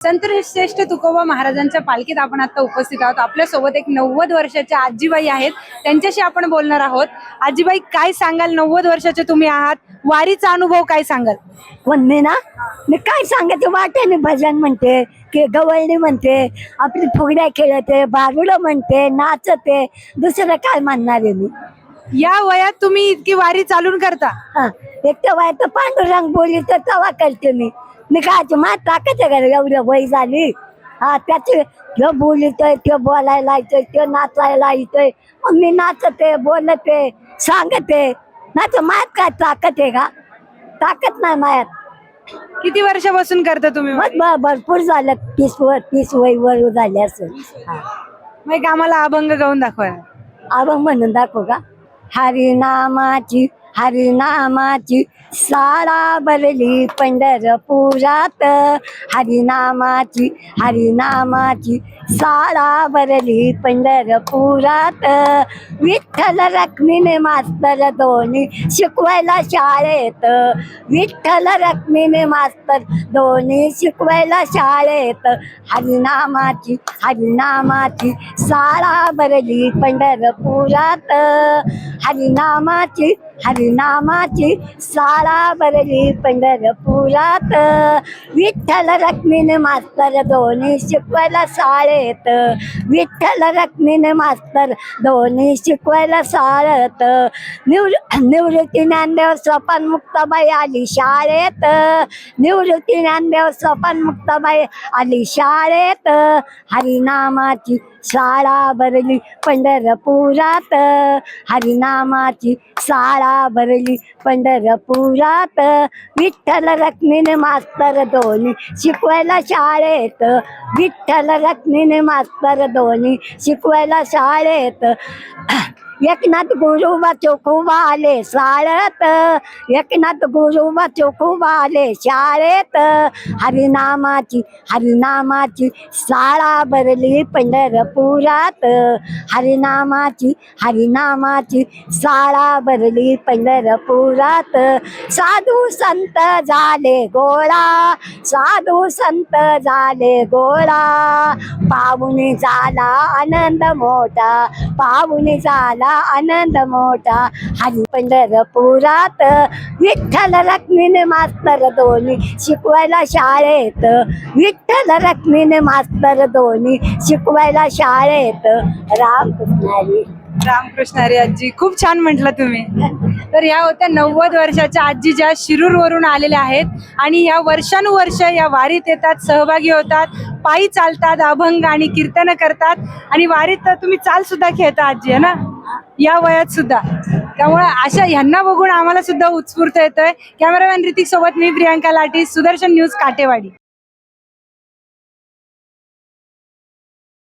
संत श्रेष्ठ तुकोबा महाराजांच्या पालखीत आपण आता उपस्थित आहोत. आपल्यासोबत एक नव्वद वर्षाच्या आजीबाई आहेत. त्यांच्याशी आपण बोलणार आहोत. आजीबाई काय सांगाल? नव्वद वर्षाचे तुम्ही आहात. वारीचा अनुभव काय सांगाल? म्हणणे ना. मी काय सांगायचं वाटेने भजन म्हणते की गवळणी म्हणते आपली फुगड्या खेळते बारुडं म्हणते नाचते. दुसरं काय म्हणणार आहे मी? या वयात तुम्ही इतकी वारी चालून करता. हा. एक तर वाय तर पांडुरंग बोली तर तवा करते मी. मी काय मा टाकायचं का एवढं वय झाली. हा त्याचे ते बोलितोय ते बोलायला येतोय ते नाचायला येतोय मग मी नाचते बोलते सांगते. तर मायात काय ताकद आहे का? ताकद नाही मायात. किती वर्षापासून करता तुम्ही मग? ब- भरपूर झालं. तीस वर तीस वय वर झाले असं मग एक आम्हाला अभंग गाऊन दाखवा. अभंग म्हणून दाखव का? हरिनामाची हरिनामाची साळा भरली पंढरपुरात. हरिनामाची हरिनामाची साळा भरली पंढरपुरात. विठ्ठल रक्मीने मास्तर दोन्ही शिकवायला शाळेत. विठ्ठल रक्मीने मास्तर दोन्ही शिकवायला शाळेत. हरिनामाची हरिनामाची साळा भरली पंढरपुरात. हरिनामाची हरिनामाची साळा भरली पंढरपुरात. विठ्ठल रक्मीन मास्तर दोन्ही शिकवायला शाळेत. विठ्ठल रक्मीन मास्तर दोन्ही शिकवायला शाळेत. निवृ निवृत्ती ज्ञानदेव स्वपन मुक्ताबाई आली शाळेत. निवृत्ती ज्ञानदेव स्वपन मुक्ताबाई आली शाळेत. हरिनामाची शाळा भरली पंढरपुरात. हरिनामाची शाळा भरली पंढरपुरात. विठ्ठल रखमीने मास्तर दोन्ही शिकवायला शाळेत. विठ्ठल रखमीने मास्तर दोन्ही शिकवायला शाळेत. एकनाथ गुरुबा चोखोबा आले शाळेत एकनाथ गुरुबा चोखोबा आले शाळेत हरिनामाची हरिनामाची साळा भरली पंढरपुरात. हरिनामाची हरिनामाची साळा भरली पंढरपुरात. साधू संत झाले गोळा साधू संत झाले गोळा. पाहुणे झाला आनंद मोठा पाहुणे झाला आनंद मोठा हरी पंढरपुरात विठ्ठल रखमीने मास्तर दोन्ही शिकवायला शाळेत. विठ्ठल रखमीने मास्तर दोन्ही शिकवायला शाळेत. रामकृष्णारी रामकृष्णारी आजी खूप छान म्हटलं तुम्ही. तर या होत्या नव्वद वर्षाच्या आजी ज्या शिरूर वरून आलेल्या आहेत आणि या वर्षानुवर्ष या वारीत येतात सहभागी होतात पायी चालतात अभंग आणि कीर्तन करतात आणि वारीत तर तुम्ही चाल सुद्धा खेळता आजी आहे ना? या वयात सुद्धा. त्यामुळे अशा ह्यांना बघून आम्हाला सुद्धा उत्स्फूर्त येतोय. कॅमेरामॅन ऋतिक सोबत मी प्रियांका लाटी सुदर्शन न्यूज काटेवाडी.